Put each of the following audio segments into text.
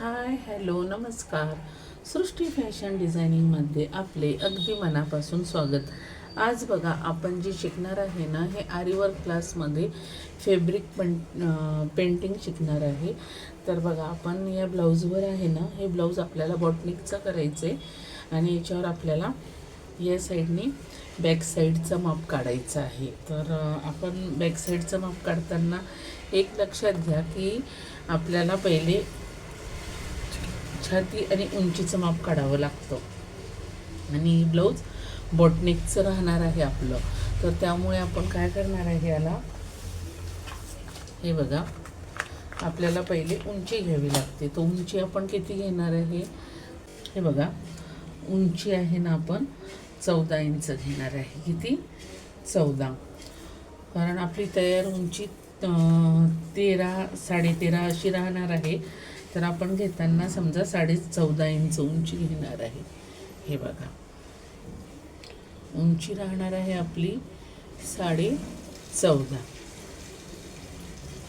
Hi hello नमस्कार. सृष्टी fashion डिझायनिंगमध्ये आपले अगदी मनापासून स्वागत. आज बघा आपण जे शिकणार आहे ना हे आरीवर्क क्लासमध्ये फेब्रिक पण पेंटिंग शिकणार आहे. तर बघा आपण या ब्लाऊजवर आहे ना हे ब्लाऊज आपल्याला बॉटनिकचा करायचं आहे. आणि याच्यावर आपल्याला या साईडनी बॅक साईडचं माप काढायचं आहे. तर आपण बॅक साईडचं माप काढताना एक लक्षात घ्या की आपल्याला पहिले छाती आणि उंचीचं माप काढावं लागतं. आणि ब्लाऊज बॉटनेकचं राहणार आहे आपलं. तर त्यामुळे आपण काय करणार आहे याला? हे बघा. आपल्याला पहिले उंची घ्यावी लागते. तर उंची आपण किती घेणार आहे हे? बघा. उंची आहे ना आपण चौदा इंच घेणार आहे. किती? चौदा. कारण आपली तयार उंची तेरा साडेतेरा अशी राहणार आहे. तर आपण घेताना समजा साडे चौदा इंच उंची घेणार आहे. हे बघा. उंची राहणार आहे आपली साडे चौदा.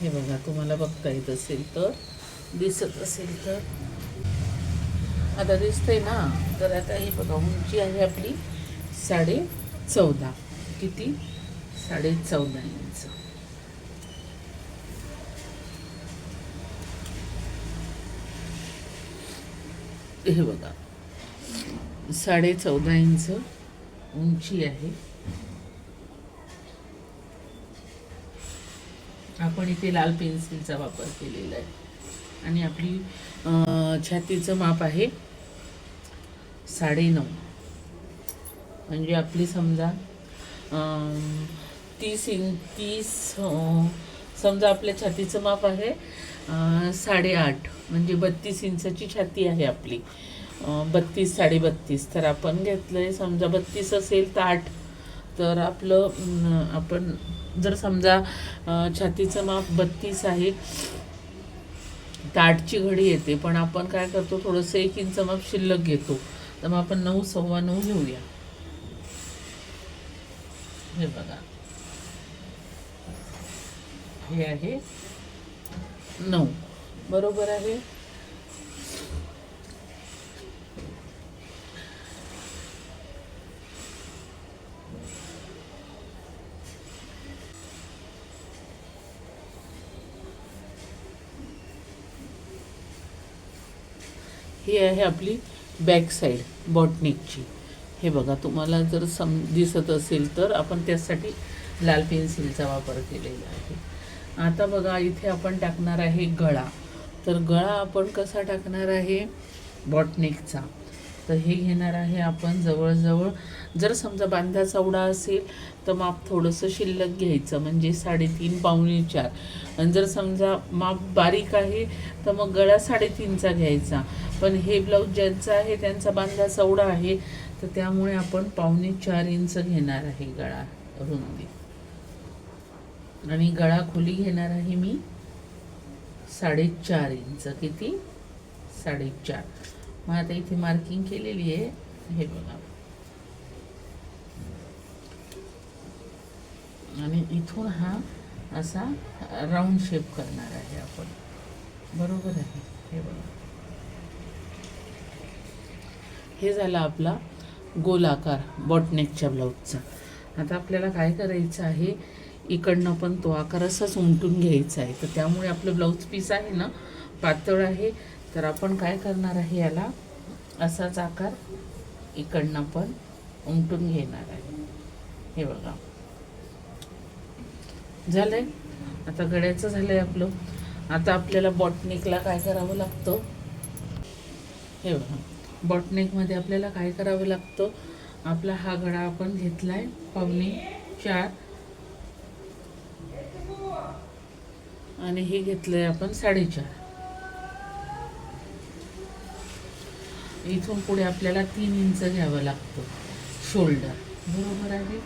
हे बघा तुम्हाला बघता येत असेल तर दिसत असेल तर. आता दिसतंय ना? तर आता हे बघा उंची आहे आपली साडे चौदा. किती? साडे चौदा इंच. हे बघा. साडे चौदा इंच उंची आहे. आपण इथे लाल पेन्सिलचा वापर केलेला आहे. आणि आपली छातीचं माप आहे साडेनऊ. म्हणजे आपली समजा तीस इंच तीस समजा आपल्या छातीचं माप आहे साडेआठ म्हणजे बत्तीस इंचाची छाती आहे आपली. बत्तीस साडेबत्तीस. तर आपण घेतलं आहे समजा बत्तीस असेल तर आठ. तर आपलं आपण जर समजा छातीचं माप बत्तीस आहे ताटची घडी येते. पण आपण काय करतो थोडंसं एक इंच माप शिल्लक घेतो. तर मग आपण नऊ सव्वा नऊ घेऊया. हे बघा. हे आहे नऊ. बरोबर आहे. ही आहे आपली बॅक साईड बॉटनिकची हे बघा तुम्हाला जर सम दिसत असेल तर आपण त्यासाठी लाल पेन्सिलचा वापर केलेला आहे. आता बघा इथे आपण टाकणार आहे गळा. तर गळा आपण कसा टाकणार आहे? बॉटनिकचा तर हे घेणार आहे आपण जवळजवळ जर समजा बांधा चवडा असेल तर माप थोडंसं शिल्लक घ्यायचं म्हणजे साडेतीन पावणे चार. आणि जर समजा माप बारीक आहे तर मग गळा साडेतीनचा घ्यायचा. पण हे ब्लाऊज ज्यांचा आहे त्यांचा बांधा चवडा आहे तर त्यामुळे आपण पावणे चार इंच घेणार आहे गळा रुंदी. आणि गळा खोली घेणार आहे मी साडेचार इंच. किती? साडेचार. मग आता इथे मार्किंग केलेली आहे. हे बघा. आणि इथून हा असा राऊंड शेप करणार आहे आपण. बरोबर आहे. हे बघा. हे झाला आपला गोलाकार बॉटनेकच्या ब्लाऊजचा आता आपल्याला काय करायचं आहे? इकडनं पण तो आकार असाच उमटून घ्यायचा आहे. तर त्यामुळे आपलं ब्लाऊज पीस आहे ना पातळ आहे. तर आपण काय करणार आहे याला? असाच आकार इकडनं पण उमटून घेणार आहे. हे बघा. झालंय? आता गड्याचं झालंय आपलं. आता आपल्याला बॉटनिकला काय करावं लागतं? हे बघा. बॉटनिकमध्ये आपल्याला काय करावं लागतं? आपला हा गडा आपण घेतला आहे पावणे चार. आणि हे घेतलंय आपण साडेचार. इथून पुढे आपल्याला तीन इंच घ्यावं लागतं. शोल्डर. बरोबर आहे?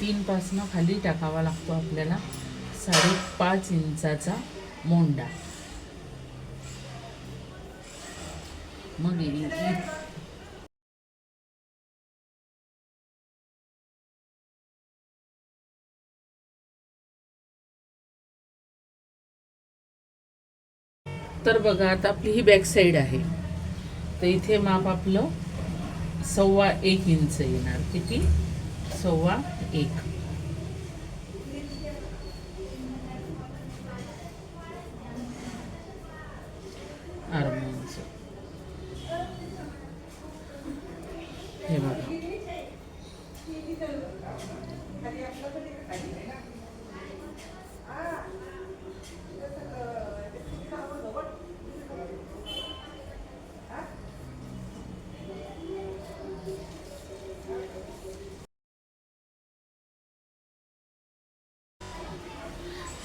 तीन पासनं खाली टाकावा लागतो आपल्याला साडेपाच इंचाचा मोंडा. मग तर बघा आता आपली ही बॅक साईड आहे. तर इथे माप आपलं सव्वा एक इंच येणार. किती? सव्वा एक आर्मोलचं हे बघा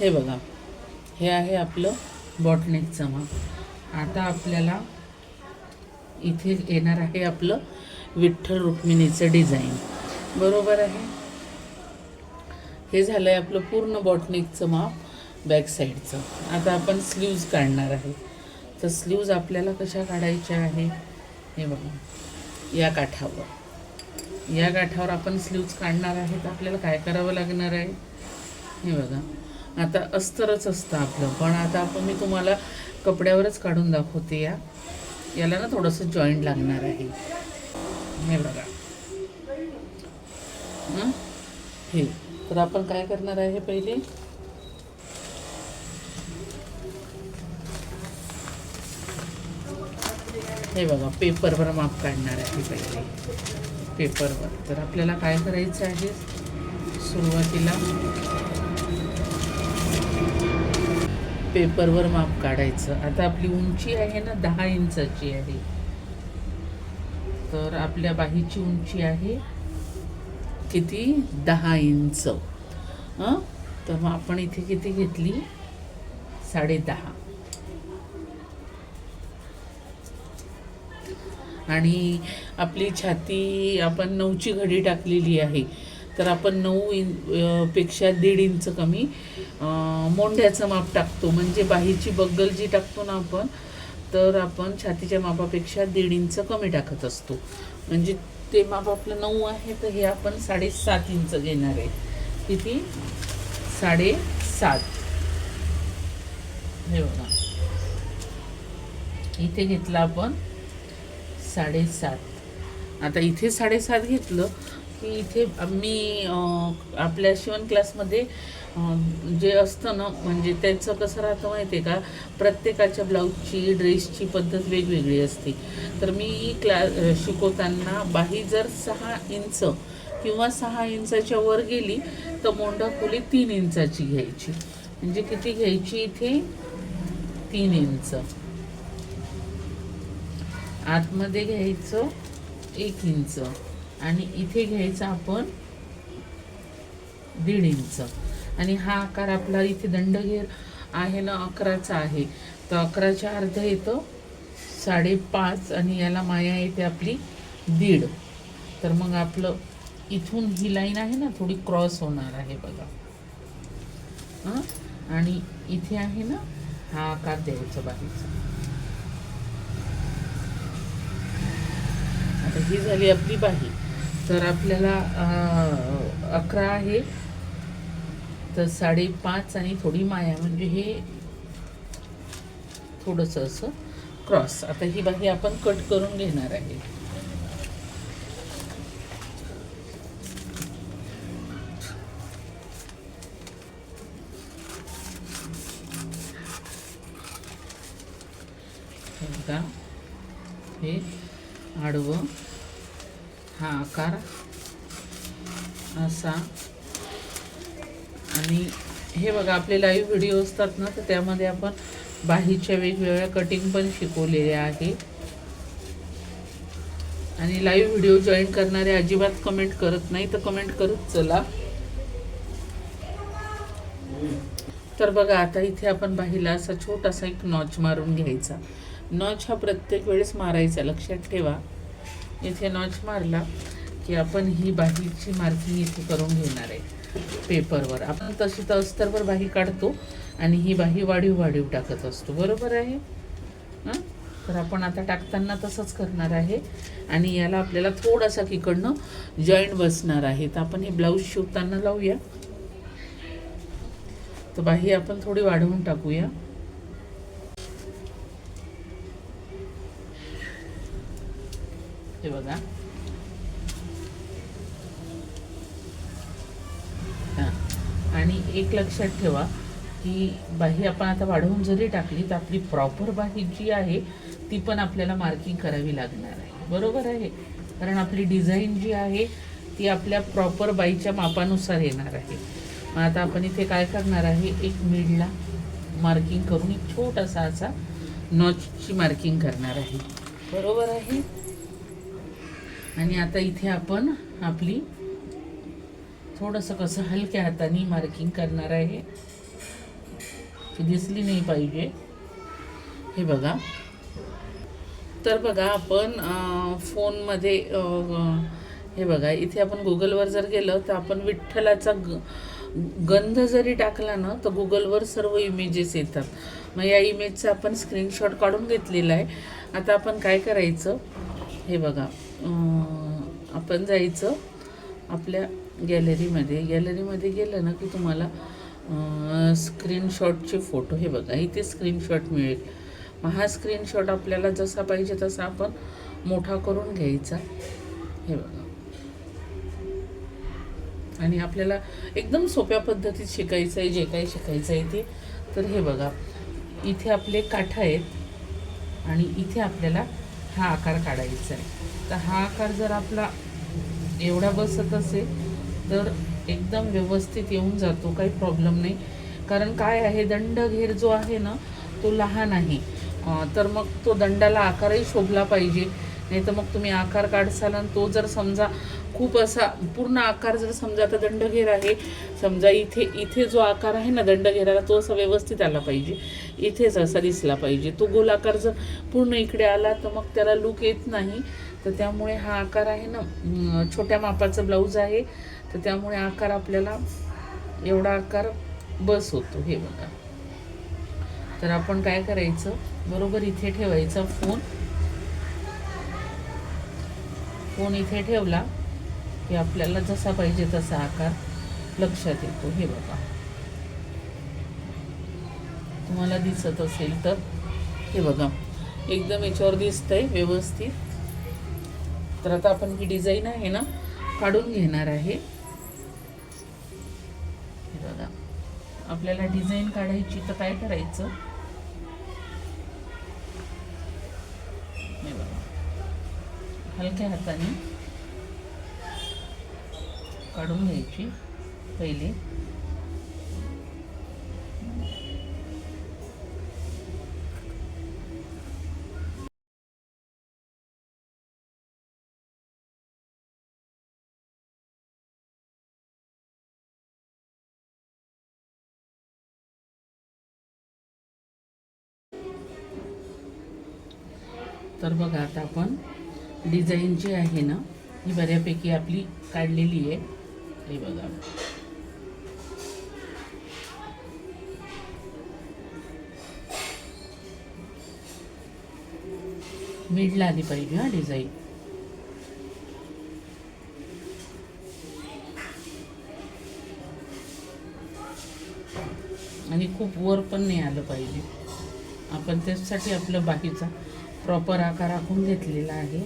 हे बघा हे आहे आपलं बॉटनेकचं माप आता आपल्याला इथे येणार आहे आपलं विठ्ठल रुक्मिणीचं डिझाईन बरोबर आहे? हे झालं आहे आपलं पूर्ण बॉटनिकचं माप बॅक साईडचं आता आपण स्लीव्ज काढणार आहे. तर स्लीव्ज आपल्याला कशा काढायच्या आहे? हे बघा या काठावर. या काठावर आपण स्लीव्ज काढणार आहे तर आपल्याला काय करावं लागणार आहे? हे बघा. आता अस्तरच असतं आपलं. पण आता आपण मी तुम्हाला कपड्यावरच काढून दाखवते या. याला ना थोडंसं जॉईंट लागणार आहे. हे बघा. हे. तर आपण काय करणार आहे पहिले? हे बघा पेपरवर माप काढणार आहे पहिले. पेपरवर. तर आपल्याला काय करायचं आहे? सुरुवातीला पेपरवर माप काढायचं. आता आपली उंची आहे ना दहा इंचाची आहे. तर आपल्या बाहीची उंची आहे किती? दहा इंच. तर मग आपण इथे किती घेतली? साडे दहा. आणि आपली छाती आपण नऊची घडी टाकलेली आहे. तर आपण नऊ इनपेक्षा दीड इंच कमी मोंढ्याचं माप टाकतो. म्हणजे बाहीची बग्गल जी टाकतो ना आपण तर आपण छातीच्या मापापेक्षा दीड इंच कमी टाकत असतो. म्हणजे ते माप आपलं नऊ आहे तर हे आपण साडेसात इंच घेणार आहे. किती? साडेसात. हे बघा. इथे घेतलं आपण साडेसात. आता इथे साडेसात घेतलं की इथे मी आपल्या शिवण क्लासमध्ये जे असतं ना म्हणजे त्यांचं कसं राहतं माहिती आहे का? प्रत्येकाच्या ब्लाऊजची ड्रेसची पद्धत वेगवेगळी असते. तर मी क्ला शिकवताना बाही जर सहा इंच किंवा सहा इंचाच्या वर गेली तर मोंडा खोली तीन इंचाची घ्यायची. म्हणजे किती घ्यायची इथे? तीन इंच. आतमध्ये घ्यायचं एक इंच. आणि इथे घ्यायचं आपण दीड इंच. आणि हा आकार आपला इथे दंडघेर आहे ना अकराचा आहे. तर अकराच्या अर्ध येतं साडेपाच आणि याला माया येते आपली दीड. तर मग आपलं इथून ही लाईन आहे ना थोडी क्रॉस होणार आहे बघा. हां? आणि इथे आहे ना हा आकार द्यायचा बाहेरचा आता ही झाली आपली बाही. तर आपल्याला अकरा आहे. तर साडेपाच आणि थोडी माया म्हणजे हे थोडंसं असं क्रॉस. आता ही बाही आपण कट करून घेणार आहे. हे आडवं. हा आकार असा. आणि हे बघा आपले लाईव्ह व्हिडिओ असतात ना तर त्यामध्ये आपण बाहीच्या वेगवेगळ्या कटिंग पण शिकवलेल्या आहे. आणि लाईव्ह व्हिडिओ जॉईन करणारे अजिबात कमेंट करत नाही तर कमेंट करत चला. तर बघा आता इथे आपण बाहीला असा छोटासा एक नॉच मारून घ्यायचा. नॉच हा प्रत्येक वेळेस मारायचा लक्षात ठेवा. इथे नॉच मारला की आपण ही बाहीची मार्किंग इथे करून घेणार आहे पेपरवर आपण तशी तर अस्तरवर बाही काढतो आणि ही बाही वाढीव वाढीव टाकत असतो. बरोबर आहे? हां? तर आपण आता टाकताना तसंच करणार आहे. आणि याला आपल्याला थोडासा इकडनं जॉईंट बसणार आहे. तर आपण हे ब्लाऊज शिवताना लावूया. तर बाही आपण थोडी वाढवून टाकूया. हे बघा. आणि एक लक्षात ठेवा की बाही आपण आता वाढवून जरी टाकली तर आपली प्रॉपर बाही जी आहे ती पण आपल्याला मार्किंग करावी लागणार आहे. बरोबर आहे? कारण आपली डिझाईन जी आहे ती आपल्या प्रॉपर बाईच्या मापानुसार येणार आहे. मग आता आपण इथे काय करणार आहे? एक मिडला मार्किंग करून एक छोटासा असा नॉचची मार्किंग करणार आहे. बरोबर आहे? आणि आता इथे आपण आपली थोडंसं कसं हलक्या हाताने मार्किंग करणार आहे. ती दिसली नाही पाहिजे. हे बघा. तर बघा आपण फोनमध्ये हे बघा इथे आपण गुगलवर जर गेलं तर आपण विठ्ठलाचा ग गंध जरी टाकला ना तर गुगलवर सर्व इमेजेस येतात. मग या इमेजचा आपण स्क्रीनशॉट काढून घेतलेला आहे. आता आपण काय करायचं? हे बघा. आपण जायचं आपल्या गॅलरीमध्ये. गॅलरीमध्ये गेलं ना की तुम्हाला स्क्रीनशॉटचे फोटो हे बघा इथे स्क्रीनशॉट मिळेल. मग हा स्क्रीनशॉट आपल्याला जसा पाहिजे तसा आपण मोठा करून घ्यायचा. हे बघा. आणि आपल्याला एकदम सोप्या पद्धतीत शिकायचं आहे जे काही शिकायचं आहे ते. तर हे बघा इथे आपले काठ आहेत आणि इथे आपल्याला हा आकार काढायचा आहे. तर हा आकार जर आपला एवढा बसत असेल तर एकदम व्यवस्थित येऊन जातो काही प्रॉब्लेम नाही. कारण काय आहे दंडघेर जो आहे ना तो लहान आहे. तर मग तो दंडाला आकारही शोभला पाहिजे. नाही तर मग तुम्ही आकार काढसाल आणि तो जर समजा खूप असा पूर्ण आकार जर समजा आता दंडघेर आहे समजा इथे इथे जो आकार आहे ना दंडघेराला तो असा व्यवस्थित आला पाहिजे. इथेच असा दिसला पाहिजे. तो गोल आकार जर पूर्ण इकडे आला तर मग त्याला लूक येत नाही. तर त्यामुळे हा आकार आहे ना छोट्या मापाचं ब्लाऊज आहे. तर त्यामुळे आकार आपल्याला एवढा आकार बस होतो हे बघा. तर आपण काय करायचं? बरोबर इथे ठेवायचा फोन. फोन इथे ठेवला की आपल्याला जसा पाहिजे तसा आकार लक्षात येतो हे बघा. तुम्हाला दिसत असेल तर हे बघा. एकदम याच्यावर दिसतंय व्यवस्थित. तर आता आपण ही डिझाईन आहे ना काढून घेणार आहे. हे बघा. आपल्याला डिझाईन काढायची तर काय करायचं? बघा. हलक्या हाताने काढून घ्यायची पहिले. तर बघा आता आपण डिझाईन जी आहे ना ही बऱ्यापैकी आपली काढलेली आहे. हे बघा. मिडला आली पाहिजे हा डिझाईन आणि खूप वर पण नाही आलं पाहिजे. आपण त्यासाठी आपलं बाकीचा प्रॉपर आकार आखून घेतलेला आहे.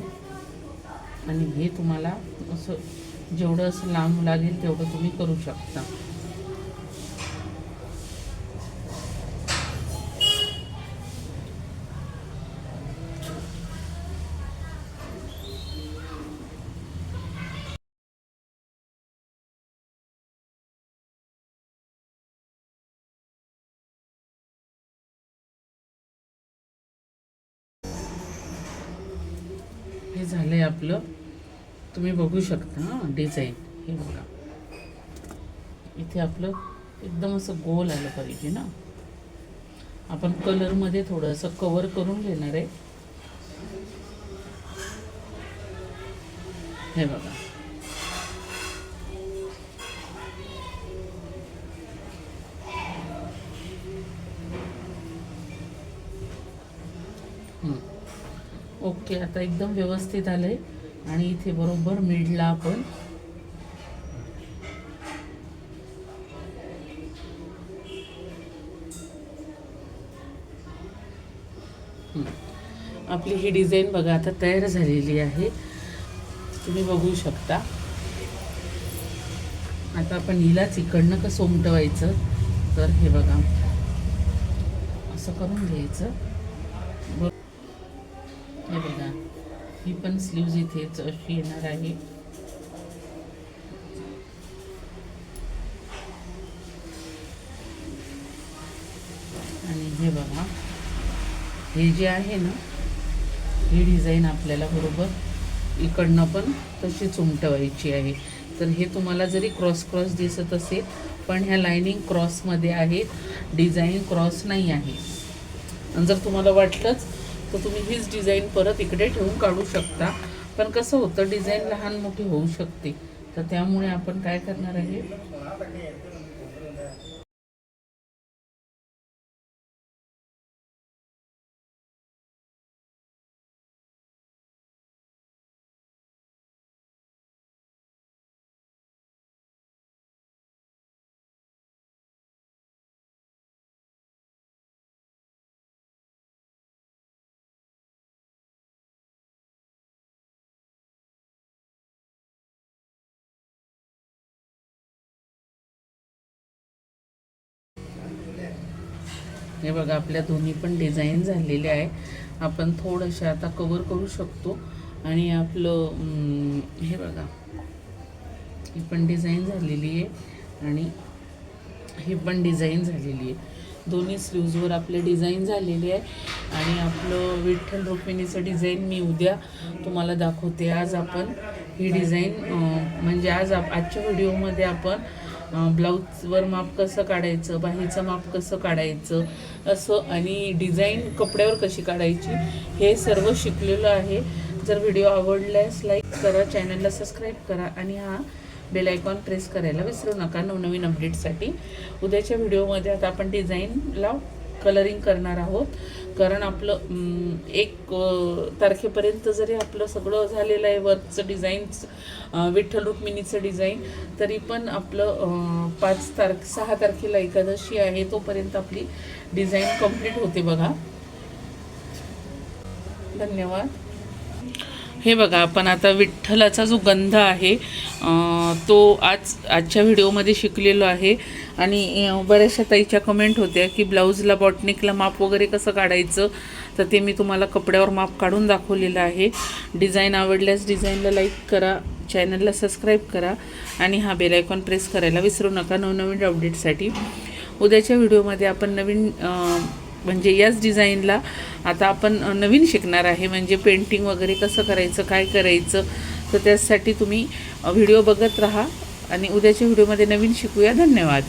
आणि हे तुम्हाला असं जेवढं असं लांब लागेल तेवढं तुम्ही करू शकता. हे झालं आहे आपलं. तुम्ही बघू शकता हां डिझाईन हे बघा. इथे आपलं एकदम असं गोल आलं पाहिजे ना. आपण कलरमध्ये थोडंसं कवर करून घेणार आहे. हे बघा. ओके आता एकदम व्यवस्थित आलंय. आणि इथे बरोबर मिडला आपण. आपली ही डिझाईन बघा आता तयार झालेली आहे. तुम्ही बघू शकता. आता आपण हिलाच इकडनं कसं उमटवायचं तर हे बघा. असं करून घ्यायचं. पण स्लीव्ज इथेच अशी येणार आहे. आणि हे बघा हे जे आहे ना ही डिझाईन आपल्याला बरोबर इकडनं पण तशीच उमटवायची आहे. तर हे तुम्हाला जरी क्रॉस क्रॉस दिसत असेल पण ह्या लाईनिंग क्रॉसमध्ये आहेत. डिझाईन क्रॉस नाही आहे. आणि जर तुम्हाला वाटलंच तर तुम्ही हीच डिझाईन परत इकडे ठेवून काढू शकता. पण कसं होतं डिझाईन लहान मोठी होऊ शकते. तर त्यामुळे आपण काय करणार आहे? हे बघा आपल्या दोन्ही पण डिझाईन झालेले आहे. आपण थोडंसे आता कवर करू शकतो. आणि आपलं हे बघा. ही पण डिझाईन झालेली आहे. आणि ही पण डिझाईन झालेली आहे. दोन्ही स्लीव्जवर आपले डिझाईन झालेली आहे. आणि आपलं विठ्ठल रुक्मिणीचं डिझाईन मी उद्या तुम्हाला दाखवते. आज आपण ही डिझाईन म्हणजे आज आप आजच्या व्हिडिओमध्ये आपण ब्लाऊजवर माप कसं काढायचं बाहीचं माप कसं काढायचं असं आणि डिझाईन कपड्यावर कशी काढायची हे सर्व शिकलेलं आहे. जर व्हिडिओ आवडल्यास लाईक करा चॅनलला सबस्क्राईब करा आणि हा बेल आयकॉन प्रेस करायला विसरू नका. नवनवीन अपडेटसाठी उद्याच्या व्हिडिओमध्ये आता आपण डिझाईनला कलरिंग करणार आहोत. कारण आपलं एक तारखेपर्यंत जरी आपलं सगळं झालेलं आहे वर्कचं डिझाईन्स विठ्ठल रुक्मिणीचं डिझाईन तरी पण आपलं पाच तारख सहा तारखेला एकादशी आहे तोपर्यंत आपली डिझाईन कंप्लीट होते बघा. धन्यवाद. हे बघा आपण आता विठ्ठलाचा जो गंध आहे तो आज आजच्या व्हिडिओमध्ये शिकलेलो आहे. आणि बऱ्याचशा ताईच्या कमेंट होत्या की ब्लाऊजला बॉटनिकला माप वगैरे कसं काढायचं? तर ते मी तुम्हाला कपड्यावर माप काढून दाखवलेलं आहे. डिझाईन आवडल्यास डिझाईनला लाईक करा चॅनलला सबस्क्राईब करा आणि हा बेलायकॉन प्रेस करायला विसरू नका. नवनवीन अपडेटसाठी उद्याच्या व्हिडिओमध्ये आपण नवीन म्हणजे याच डिझाईनला आता आपण नवीन शिकणार आहे. म्हणजे पेंटिंग वगैरे कसं करायचं काय करायचं तर त्यासाठी तुम्ही व्हिडिओ बघत राहा आणि उद्याच्या व्हिडिओमध्ये नवीन शिकूया. धन्यवाद.